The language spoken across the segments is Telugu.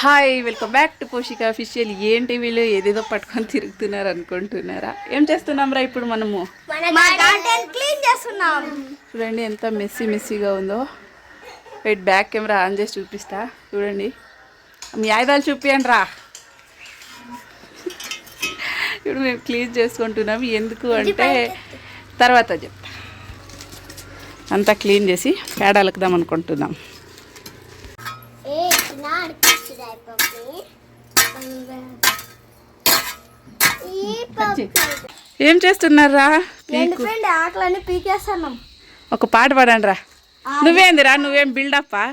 Hi welcome back to Poshika official. ఏంటి వీళ్ళు ఏదేదో పట్టుకొని తిరుగుతున్నారు అనుకుంటున్నారా? ఏం చేస్తున్నాం రా ఇప్పుడు మనము? చూడండి ఎంత మెస్సీ మెస్సీగా ఉందో. వెయిట్ బ్యాక్ కెమెరా ఆన్ చేసి చూపిస్తా. చూడండి. మీ ఆయుధాలు చూపియండి రా. ఇప్పుడు మేము క్లీన్ చేసుకుంటున్నాం. ఎందుకు అంటే తర్వాత చెప్తా. అంతా క్లీన్ చేసి పేడలకుదాం అనుకుంటున్నాం. ఏ చేస్తున్నారా? ఆకులన్నీ పీకేస్తున్నాం. ఒక పాట పాడండి రా నువ్వేందిరా? నువ్వేం బిల్డప్పా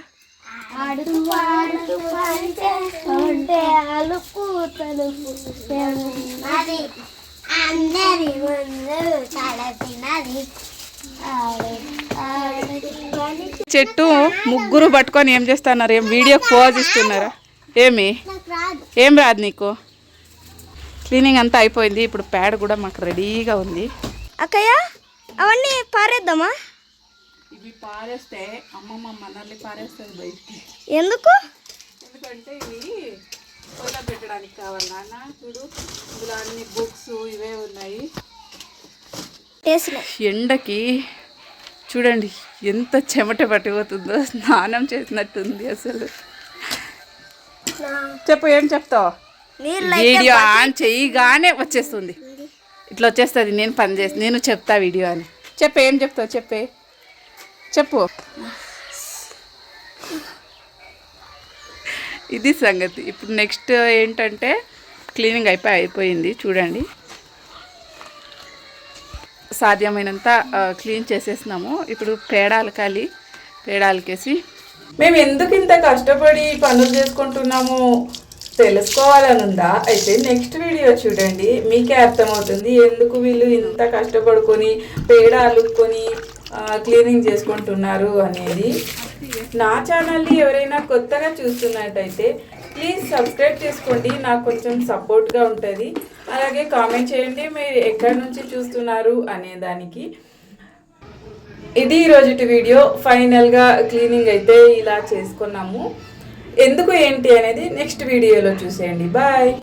అందరి ముందు తలపినది. చెట్టు ముగ్గురు పట్టుకొని ఏం చేస్తున్నారు? ఏం వీడియో పోజ్ ఇస్తున్నారా ఏమి? ఏం రాదు నీకు? క్లీనింగ్ అంతా అయిపోయింది. ఇప్పుడు ప్యాడ్ కూడా మాకు రెడీగా ఉంది. అక్కయ్య అవన్నీ పారేద్దామా? ఇవి పారేస్తే అమ్మమ్మ మనల్ని పారేస్తుంది బయటికి. ఎందుకు? ఎందుకంటే ఇవి పొయ్యిలో పెట్టడానికి కావాలి నాన్న. చూడు ఇందులో అన్ని బుక్స్ ఇవే ఉన్నాయి. ఎండకి చూడండి ఎంత చెమట పట్టిపోతుందో స్నానం చేసినట్టుంది అసలు. చెప్పు ఏం చెప్తావు? వీడియో ఆన్ చేయగానే వచ్చేస్తుంది. ఇట్లా వచ్చేస్తుంది నేను పని చేసి నేను చెప్తా వీడియో అని. చెప్పు ఏం చెప్తావు చెప్పే. చెప్పు. ఇది సంగతి. ఇప్పుడు నెక్స్ట్ ఏంటంటే క్లీనింగ్ అయిపోయి అయిపోయింది చూడండి. సాధ్యమైనంత క్లీన్ చేసేసినాము. ఇప్పుడు పేడాలకాలి పేడాలకేసి మేము ఎందుకు ఇంత కష్టపడి పనులు చేసుకుంటున్నాము తెలుసుకోవాలని ఉందా అయితే నెక్స్ట్ వీడియో చూడండి. మీకే అర్థమవుతుంది ఎందుకు వీళ్ళు ఇంత కష్టపడుకొని పేడ అలుక్కొని క్లీనింగ్ చేసుకుంటున్నారు అనేది. నా ఛానల్ని ఎవరైనా కొత్తగా చూస్తున్నట్టయితే ప్లీజ్ సబ్స్క్రైబ్ చేసుకోండి. నాకు కొంచెం సపోర్ట్గా ఉంటుంది. అలాగే కామెంట్ చేయండి. మీరు ఎక్కడి నుంచి చూస్తున్నారు అనే దానికి. ఇది ఈరోజుటి వీడియో. ఫైనల్గా క్లీనింగ్ అయితే ఇలా చేసుకున్నాము. ఎందుకు ఏంటి అనేది నెక్స్ట్ వీడియోలో చూసేయండి. బాయ్